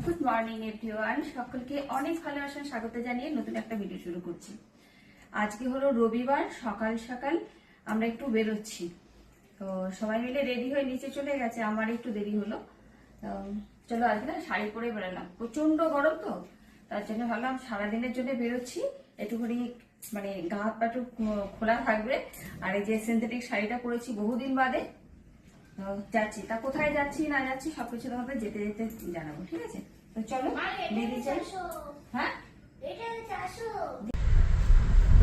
Good morning, everyone. সকলকে অনেক ভালোবাসা স্বাগত জানিয়ে নতুন একটা ভিডিও শুরু করছি। আজকে হলো রবিবার, সকাল সকাল আমরা একটু বেরোচ্ছি। তো সবাই মিলে রেডি হয়ে নিচে চলে গেছে, আমার একটু দেরি হলো। চলো আজকে না শাড়ি পরে বেরোলাম। প্রচণ্ড গরম তো, তার জন্য ভাবলাম সারাদিনের জন্য বেরোচ্ছি। একটুখানি মানে গা হাত পা খোলা থাকবে। আর এই যে সিনথেটিক শাড়িটা পরেছি বহুদিন বাদে। তো যাচ্ছি। তা কোথায় যাচ্ছি না যাচ্ছি সবকিছু তোমাদের যেতে যেতে জানাব ঠিক আছে? তো চলো বেরিয়ে যাই। হ্যাঁ?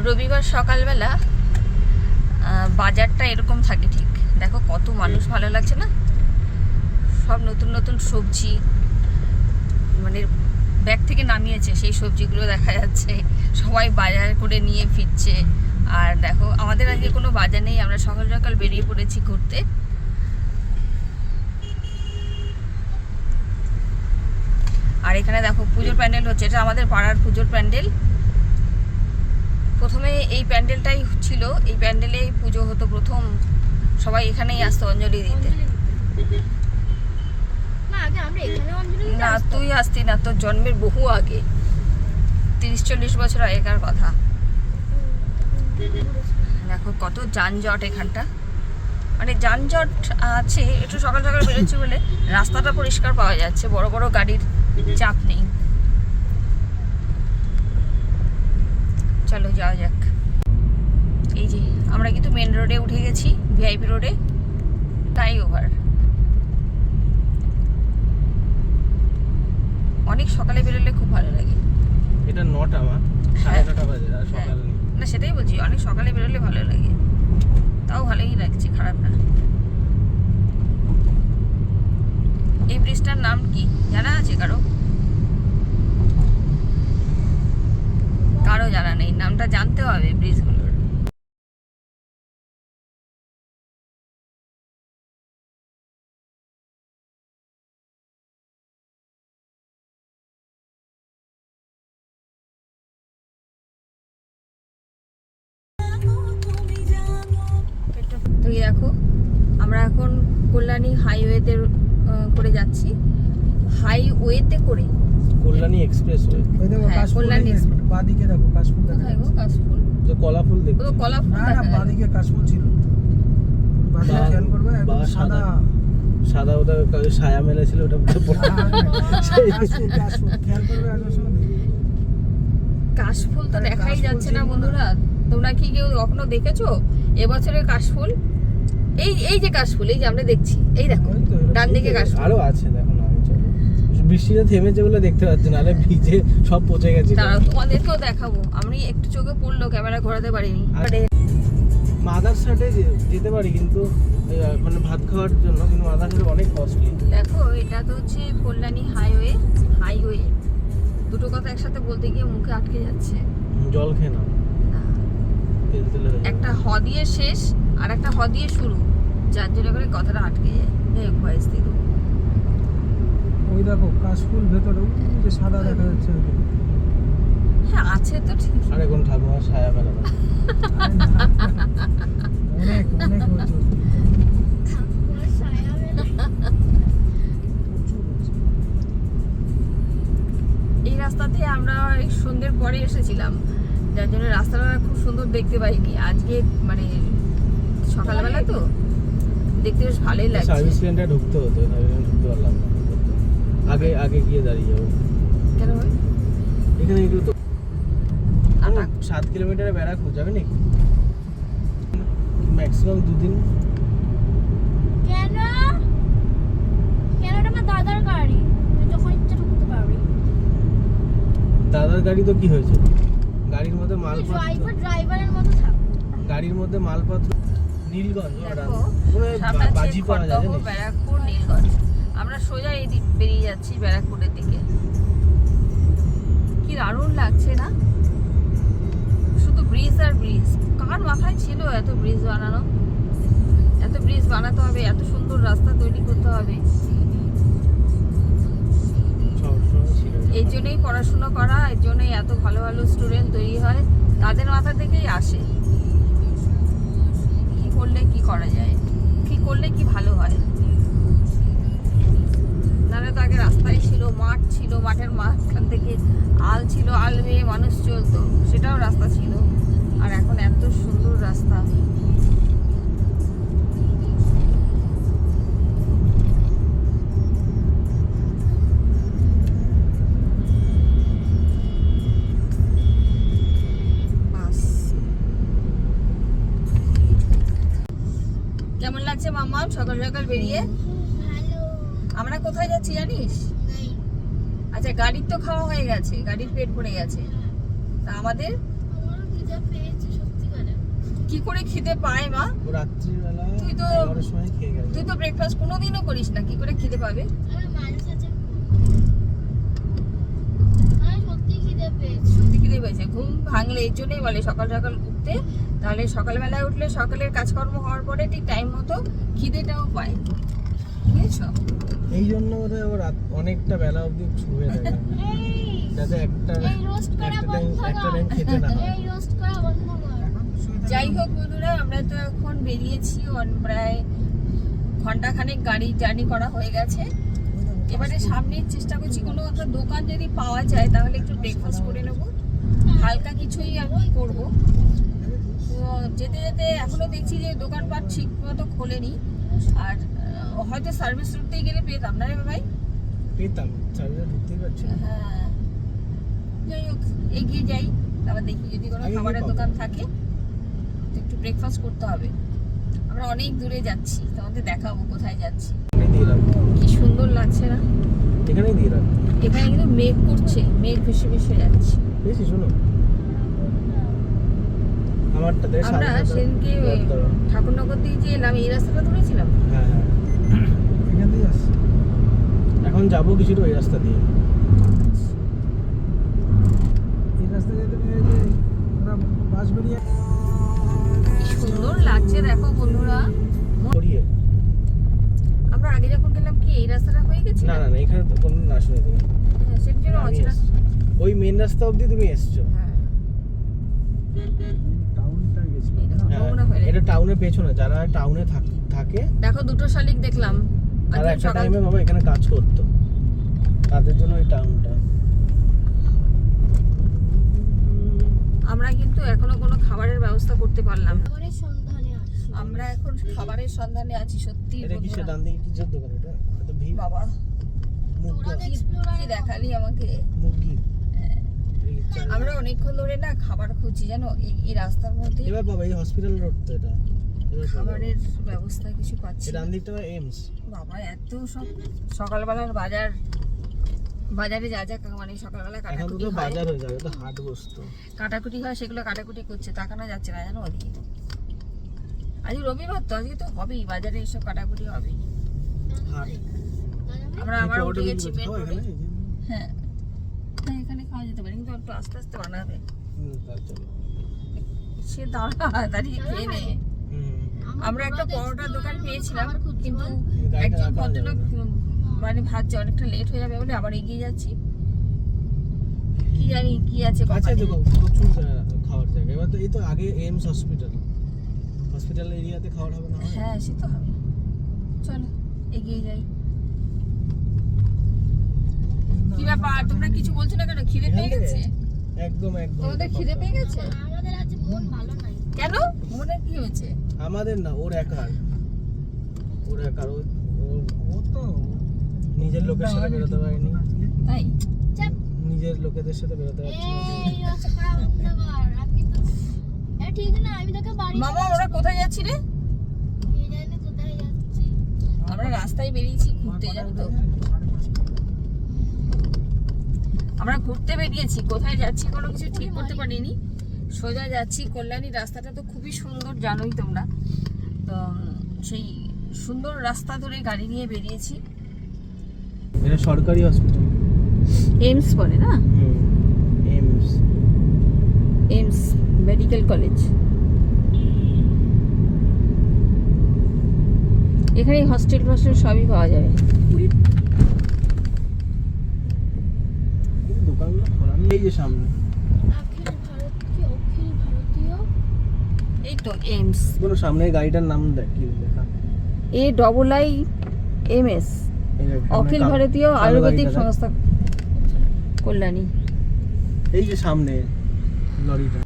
রবিবার সকালবেলা বাজারটা এরকম থাকে ঠিক। দেখো কত মানুষ ভালো লাগছে না? সব নতুন নতুন সবজি মানে ব্যাগ থেকে নামিয়েছে সেই সবজিগুলো দেখা যাচ্ছে। সবাই বাজার করে নিয়ে ফিরছে। আর দেখো আমাদের আজকে কোনো বাজার নেই আমরা সকাল সকাল বেরিয়ে পড়েছি ঘুরতে। এখানে দেখো পুজোর প্যান্ডেল হচ্ছে এটা আমাদের পাড়ার পুজোর প্যান্ডেল। প্রথমে এই প্যান্ডেলটাই ছিল এই প্যান্ডেলেই পুজো হতো প্রথম। সবাই এখানেই আসতো অঞ্জলি দিতে। না। তুই আসতি না তোর জন্মের বহু আগে। তিরিশ চল্লিশ বছর আগেকার কথা। দেখো কত যানজট এখানটা। মানে যানজট আছে একটু সকাল সকাল বেরোচ্ছি বলে রাস্তাটা পরিষ্কার পাওয়া যাচ্ছে বড় বড় গাড়ির চাপ নেই। চলো যাওয়া যাক। এই যে আমরা কিন্তু মেন রোডে উঠে গেছি ভিআইপি রোডে টাই ওভার অনেক সকালে বেরোলে খুব ভালো লাগে। এটা নটা আমার সাড়ে নটা বাজে সকাল না সেটাই বলছি অনেক সকালে বেরোলে ভালো লাগে। তাও ভালোই লাগছে, খারাপ না। এই ব্রিজটার নাম কি? জানা আছে কারও? কারও জানা নেই, নামটা জানতে হবে ব্রিজগুলোর কল্যাণী হাইওয়েতে করে যাচ্ছি। হাইওয়েতে করে। কল্যাণী এক্সপ্রেস ওয়ে ওই দেখো হ্যাঁ, কাশফুল কল্যাণী express। দেখো কাশফুল দেখা গো কাশফুল? তো কলা ফুল ও দেখছি তো কলা ফুল না না দেখা যায়। কাশফুল ছিল। বাঁদিকে খেয়াল করবে একদম সাদা। সাদা। ওটা ছায়া ওটা পড়ে। না, না, কাশফুল কাশফুল খেয়াল করবে একদম কাশফুল তো আরে দেখাই যাচ্ছে না না। বন্ধুরা। তোমরা কি কেউ কখনো দেখেছ? এবছরের কাশফুল? এই এই যে কাশফুল এই যে আমরা দেখছি এই দেখো ডান দিকে কাশফুল। আরও আছে দেখো না বৃষ্টিটা থেমেছে বলে দেখতে পাচ্ছি না আরে ভিজে সব পচে গেছিল তারাও তোমাদেরকেও দেখাবো আমি একটু চোখে পড়ল ক্যামেরা ঘোরাতে পারিনি। আর- আরে, মাদার সাইডে যেতে পারি কিন্তু মানে ভাত খাওয়ার জন্য কিন্তু মাদার অনেক কস্টলি দেখো এটা তো হচ্ছে কল্যাণী হাইওয়ে হাইওয়ে দুটো কথা একসাথে বলতে গিয়ে মুখে আটকে যাচ্ছে। জল খেয়ে নাও। একটা হ দিয়ে শেষ আর একটা হ দিয়ে শুরু। যার জন্য করে কথাটা আটকে যায়। যাই হোক ভয়েস দিয়ে দেবো। ওই দেখো কাশফুল ভেতরে যে সাদা দেখা যাচ্ছে হ্যাঁ আছে তো ঠিক। আর এখন ঠাকুমা ছায়া না, অনেক অনেক ঠাকুমার। এই রাস্তাতে আমরা এই সন্ধ্যের পরে এসেছিলাম। যার জন্য রাস্তাটা খুব সুন্দর দেখতে পাইনি। আজকে মানে সকালবেলা তো। দেখতে বেশ ভালোই লাগছে। সার্ভিস লেনটা ঢুকতে হতো সার্ভিস লেন ঢুকতে পারলাম না। আগে আগে গিয়ে দাঁড়িয়ে যাব। কেন ভাই? এখানে এগুলো তো সাত কিলোমিটারে ব্যারাকপুর যাবে নাকি? ম্যাক্সিমাম দুদিন। কেন? কেন? আমার দাদার গাড়ি। যখন ইচ্ছা ঢুকতে পারবি। দাদার গাড়ি তো কি হয়েছে? গাড়ির মধ্যে মালপত্র ড্রাইভার ড্রাইভারের মতো থাক। গাড়ির মধ্যে মালপত্র নীলগঞ্জ বাজি পাওয়া যায় ব্যারাকপুর নীলগঞ্জ। আমরা সোজা এই দিক বেরিয়ে যাচ্ছি ব্যারাকপুরের দিকে। কি দারুণ লাগছে না? শুধু ব্রিজ আর ব্রিজ কার মাথায় ছিল এত ব্রিজ বানানো? এত ব্রিজ বানাতে হবে এত সুন্দর রাস্তা তৈরি করতে হবে। এই জন্যই পড়াশুনো করা এর জন্যই এত ভালো ভালো স্টুডেন্ট তৈরি হয়। তাদের মাথা থেকেই আসে। মাঠের মাঝখান থেকে আল ছিল আল বেয়ে মানুষ চলতো সেটাও রাস্তা ছিল। আর এখন এত সুন্দর রাস্তা। কেমন লাগছে মাম্মা? সকাল সকাল বেরিয়ে? আমরা কোথায় যাচ্ছি জানিস? আচ্ছা গাড়ির তো খাওয়া হয়ে গেছে গাড়ির পেট ভরে গেছে। তা আমাদের? কি করে খিদে পায় মা? রাত্রিবেলা তুই তো- তুই তো ব্রেকফাস্ট কোনোদিনও করিস না কি করে খিদে পাবে? সত্যি খিদে পেয়েছে ঘুম ভাঙলে এই জন্যই বলে সকাল সকাল উঠতে। তাহলে সকালবেলায় উঠলে সকালের কাজকর্ম হওয়ার পরে ঠিক টাইম মতো খিদেটাও পায়। বুঝেছ এই জন্য বোধহয় ও রাত অনেকটা বেলা অবধি শুয়ে থাকে যাতে একটা টাইম টাইম খেতে না হয়। যাই হোক বন্ধুরা আমরা তো এখন বেরিয়েছি। অন- প্রায় ঘন্টাখানেক গাড়ি জার্নি করা হয়ে গেছে। এবারে সামনের চেষ্টা করছি কোনো একটা দোকান যদি পাওয়া যায় তাহলে একটু ব্রেকফাস্ট করে নেব। হালকা কিছুই আমি করব। তো যেতে যেতে এখনও দেখছি যে দোকানপাট ঠিক মতো খোলেনি। আর হয়তো সার্ভিস রুটতেই গেলে পেতাম না রে ভাই? পেতাম চাবিটা ঢুকতেই পারছি হ্যাঁ। যাই হোক এগিয়ে যাই তারপর দেখি যদি কোনো খাবারের দোকান থাকে তো একটু ব্রেকফাস্ট করতে হবে। আমরা অনেক দূরে যাচ্ছি তোমাদের দেখাবো কোথায় যাচ্ছি। কি সুন্দর লাগছে না? এখানেই দিয়ে রাখব এখানে কিন্তু মেঘ করছে মেঘ ভেসে ভেসে যাচ্ছে। বুঝেছি শোনো। আমারটা দেখ আমরা সেদিনকে ওই ঠাকুরনগর দিয়ে যে এলাম এই রাস্তাটা ধরেছিলাম? হ্যাঁ হ্যাঁ। এখান দিয়ে এখন যাব কিছুটা ওই রাস্তা দিয়ে। এই রাস্তা যেতে ওরা বাস বেরিয়ে সুন্দর লাগছে দেখো বন্ধুরা। করিয়ে আমরা আগে যখন গেলাম কি এই রাস্তাটা হয়ে গেছে? না না না এখানে তো কোনো না শুনে তুমি। হ্যাঁ সেটার জন্য অচেনা ওই মেন রাস্তা অবধি তুমি এসছো। হ্যাঁ। টাউনটা এই এটা টাউনের পেছনে যারা টাউনে থাকে দেখো দুটো শালিক দেখলাম। তারা একটা টাইমে বাবা এখানে কাজ করতো। তাদের জন্য ওই টাউনটা আমরা কিন্তু এখনও কোনো খাবারের ব্যবস্থা করতে পারলাম না। খাবারের সন্ধানে আছি। আমরা এখন খাবারের সন্ধানে আছি সত্যি এটা কিসের ডান দিকে কিসের দোকান এটা? এত ভিড়? বাবা। দেখালি আমাকে? এই চার- আমরা অনেকক্ষণ ধরে না খাবার খুঁজছি জানো? এই রাস্তার মধ্যে এবার বাবা এই হসপিটাল রোড তো এটা। খাবারের ব্যবস্থা কিছু পাচ্ছি ডান দিকটা এমস? বাবা এত সব সকালবেলার বাজার বাজারে যা যা মানে সকালবেলা কাটাকুটি হয়। বাজার হয়ে যাবে তো হাট বসতো। কাটাকুটি হয় সেগুলো কাটাকুটি করছে তাকানো যাচ্ছে না জানো? ওদিকে। আজকে রবিবার তো আজকে তো হবেই বাজারে এসব কাটাকুটি হবেই। আমরা আবার উঠে গেছি হয় রোডে এখানে? একটু আস্তে আস্তে বানাবে। সে দাঁড়া দাঁড়িয়ে খেয়ে নে। আমরা একটা পরোটার দোকান পেয়েছিলাম কিন্তু একজন ভদ্রলোক মানে ভাবছে অনেকটা লেট হয়ে যাবে বলে আবার এগিয়ে যাচ্ছি। কি জানি কি আছে কাছে কপালে। তো প্রচুর খাওয়ার জায়গা। এবার তো এই তো আগে এমস হসপিটাল। হসপিটাল এরিয়াতে খাওয়ার হবে না হ্যাঁ? সে তো হবে। চলো এগিয়ে যাই। কি ব্যাপার? তোমরা কিছু বলছো না কেন? খিদে পেয়ে গেছে? একদম একদম। তোমাদের খিদে। পেয়ে গেছে? আমাদের আজ মন ভালো নাই। কেন? মনে কি হয়েছে? আমাদের না ওর একার। ওর একার ও ও তো নিজের লোকের সাথে বেরোতে পারেনি। তাই? নিজের লোকেদের সাথে বেরোতে পারছি না। আমি ঠিক না আমি তোকে বাড়ি মামা ওরা কোথায় যাচ্ছি রে? এই জানি কোথায় যাচ্ছি। আমরা রাস্তায় বেরিয়েছি ঘুরতে জানো তো। আমরা ঘুরতে বেরিয়েছি কোথায় যাচ্ছি কোনো কিছু ঠিক করতে পারিনি। সোজা যাচ্ছি কল্যাণী রাস্তাটা তো খুবই সুন্দর জানোই তোমরা। তো সেই সুন্দর রাস্তা ধরে গাড়ি নিয়ে বেরিয়েছি। এটা সরকারি হসপিটাল এইমস বলে না? AIIMS AIIMS. Medical college. এখানে হস্টেল ফস্টেল সবই পাওয়া যাবে দোকানগুলো খোলা নেই এই যে সামনে। এই তো এইমস কোনো সামনে গাড়িটার নাম দেখ কি লেখা? A double I M S অখিল ভারতীয় আয়ুর্বেদিক সংস্থা কল্যাণী। এই যে সামনে লরিটা।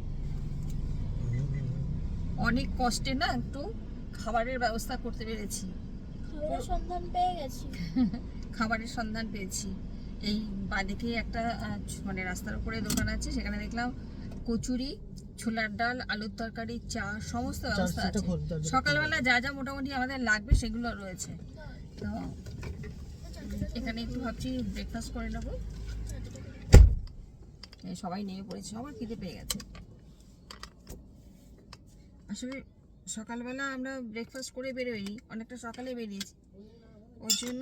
অনেক কষ্টে না একটু খাবারের ব্যবস্থা করতে পেরেছি। খাবারের সন্ধান পেয়ে গেছি। খাবারের সন্ধান পেয়েছি। এই বাদিকে একটা মানে রাস্তার উপরে দোকান আছে সেখানে দেখলাম কচুরি ছোলার ডাল আলুর তরকারি চা সমস্ত ব্যবস্থা আছে। সকালবেলা যা যা মোটামুটি আমাদের লাগবে সেগুলো রয়েছে। তো এখানে একটু ভাবছি ব্রেকফাস্ট করে নেব। সবাই নেমে পড়েছে সবার খিদে পেয়ে গেছে। আসলে সকালবেলা আমরা ব্রেকফাস্ট করে বেরোই অনেকটা সকালে বেরিয়েছি। ওর জন্য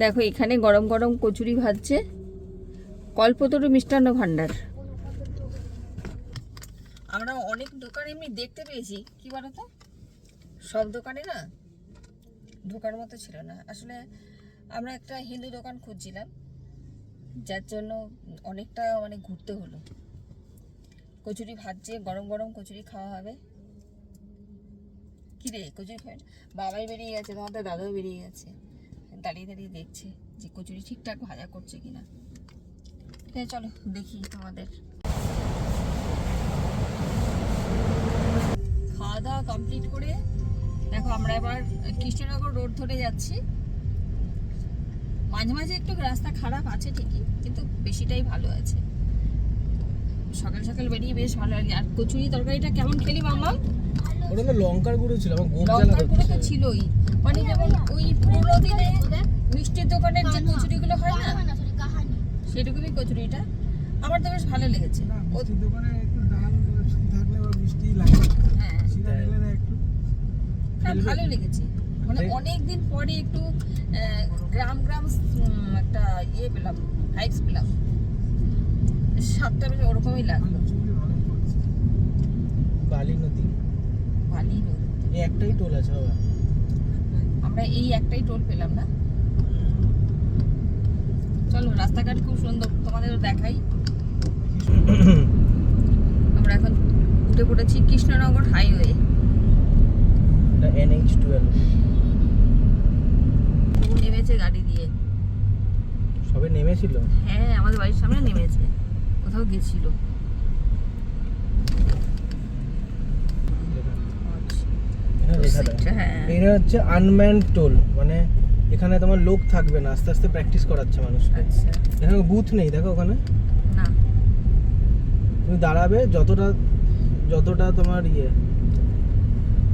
দেখো, এখানে গরম গরম কচুরি ভাজছে। কল্পতরু মিষ্টান্ন ভাণ্ডার। আমরা অনেক দোকান এমনি দেখতে পেয়েছি। কি বলতো? সব দোকানে না ঢোকার মতো ছিল না। আসলে আমরা একটা হিন্দু দোকান খুঁজছিলাম, যার জন্য অনেকটা মানে ঘুরতে হলো। কচুরি ভাজছে, গরম গরম কচুরি খাওয়া হবে। কি রে, কচুরি খাবেন বাবাই বেরিয়ে গেছে তোমাদের দাদাও বেরিয়ে গেছে। দাঁড়িয়ে দাঁড়িয়ে দেখছে যে কচুরি ঠিকঠাক ভাজা করছে কিনা। আছে, চলো দেখি তোমাদের। খাওয়া দাওয়া কমপ্লিট করে দেখো আমরা এবার কৃষ্ণনগর রোড ধরে যাচ্ছি। মাঝে মাঝে একটু রাস্তা খারাপ আছে ঠিকই, কিন্তু বেশিটাই ভালো আছে। সকাল সকাল বেরিয়ে বেশ ভালো লাগে। আর কচুরি তরকারিটা কেমন খেলি মামা ওটা তো লঙ্কার গুঁড়ো ছিল আমার গোপ জ্বালা লঙ্কার গুঁড়ো তো ছিলই। মানে যেমন ওই পুরোনো দিনে মিষ্টির দোকানের যে কচুরিগুলো হয় না কাহানা সেরকমই কচুরিটা। আমার তো বেশ ভালো লেগেছে। মিষ্টির দোকানে একটু ডাল থাকলে ওর মিষ্টি লাগে। হ্যাঁ সিরা একটু হ্যাঁ ভালো লেগেছে। মানে অনেক দিন পরে একটু আহ, গ্রাম গ্রাম একটা ইয়ে পেলাম হাইপস পেলাম। স্বাদটা বেশ ওরকমই লাগল। বালি নদী। ভালোই নদী। এই একটাই টোল আছে বাবা। আমরা এই একটাই টোল পেলাম না? চলো রাস্তাঘাট খুব সুন্দর। তোমাদেরও দেখাই। আমরা এখন উঠে পড়েছি কৃষ্ণনগর হাইওয়ে। NH twelve. নেমেছে গাড়ি দিয়ে। সবে নেমেছিল? হ্যাঁ আমাদের বাড়ির সামনে নেমেছে। কোথাও গেছিল। হ্যাঁ। এটা হচ্ছে আনম্যান টোল মানে এখানে তোমার লোক থাকবে না আস্তে আস্তে প্র্যাকটিস করাচ্ছে মানুষকে। আচ্ছা। এখানে বুথ নেই দেখো ওখানে। না। তুমি দাঁড়াবে যতটা যতটা তোমার ইয়ে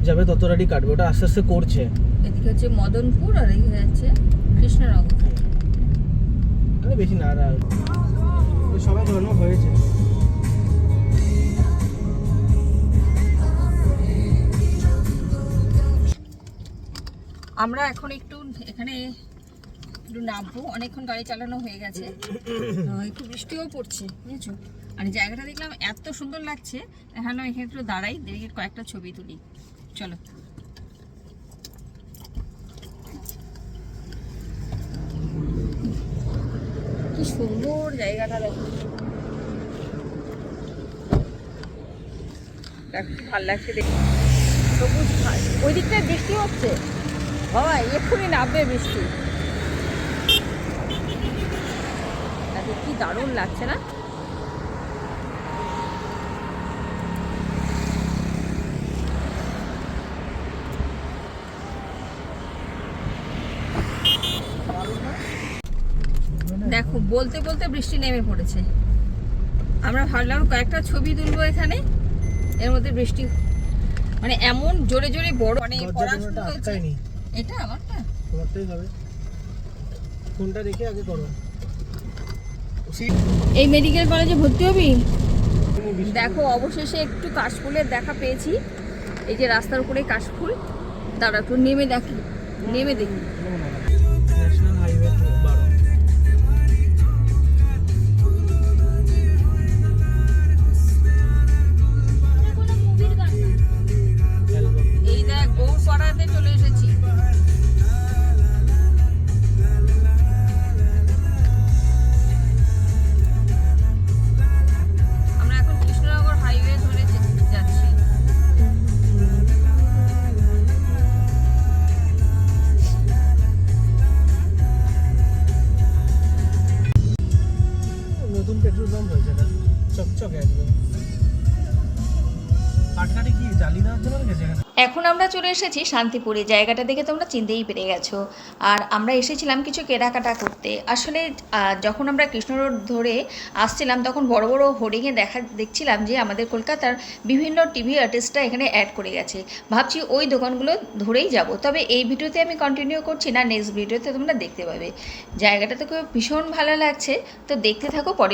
যাবে ততটাই কাটবে। ওটা আস্তে আস্তে করছে। এদিকে হচ্ছে মদনপুর আর এই হচ্ছে কৃষ্ণনগর। বেশি না। ধর্ম হয়েছে। আমরা এখন একটু এখানে একটু নামবো। অনেকক্ষণ গাড়ি চালানো হয়ে গেছে। একটু বৃষ্টিও পড়ছে, বুঝেছ? আর জায়গাটা দেখলাম এত সুন্দর লাগছে। এখানে এখানে একটু দাঁড়াই, দেখি কয়েকটা ছবি তুলি। চলো। কি সুন্দর জায়গাটা দেখো। ভালো লাগছে দেখি। সবুজ ওই দিকটায় বৃষ্টি হচ্ছে? হয় এক্ষুনি নামবে বৃষ্টি। কি দারুণ লাগছে না দেখো বলতে বলতে বৃষ্টি নেমে পড়েছে। আমরা ভাবলাম কয়েকটা ছবি তুলবো এখানে। এর মধ্যে বৃষ্টি মানে এমন জোরে জোরে বড় মানে এটা আমারটা? তোমারটাই হবে ফোনটা রেখে আগে করো। এই মেডিকেল কলেজে ভর্তি হবি? দেখো অবশেষে একটু কাশফুলের দেখা পেয়েছি। এই যে রাস্তার উপরে কাশফুল। দাঁড়া একটু নেমে দেখি নেমে দেখি। এখানে? আমরা চলে এসেছি শান্তিপুরে, জায়গাটা দেখে তোমরা চিনতেই পেরে গেছো। আর আমরা এসেছিলাম কিছু কেনাকাটা করতে। আসলে যখন আমরা কৃষ্ণ রোড ধরে আসছিলাম, তখন বড় বড় হোর্ডিংয়ে দেখা, দেখছিলাম যে আমাদের কলকাতার বিভিন্ন টিভি আর্টিস্টরা এখানে অ্যাড করে গেছে। ভাবছি ওই দোকানগুলো ধরেই যাব। তবে এই ভিডিওতে আমি কন্টিনিউ করছি না নেক্সট ভিডিওতে তোমরা দেখতে পাবে। জায়গাটা তো খুব ভীষণ ভালো লাগছে। তো দেখতে থাকো, পরে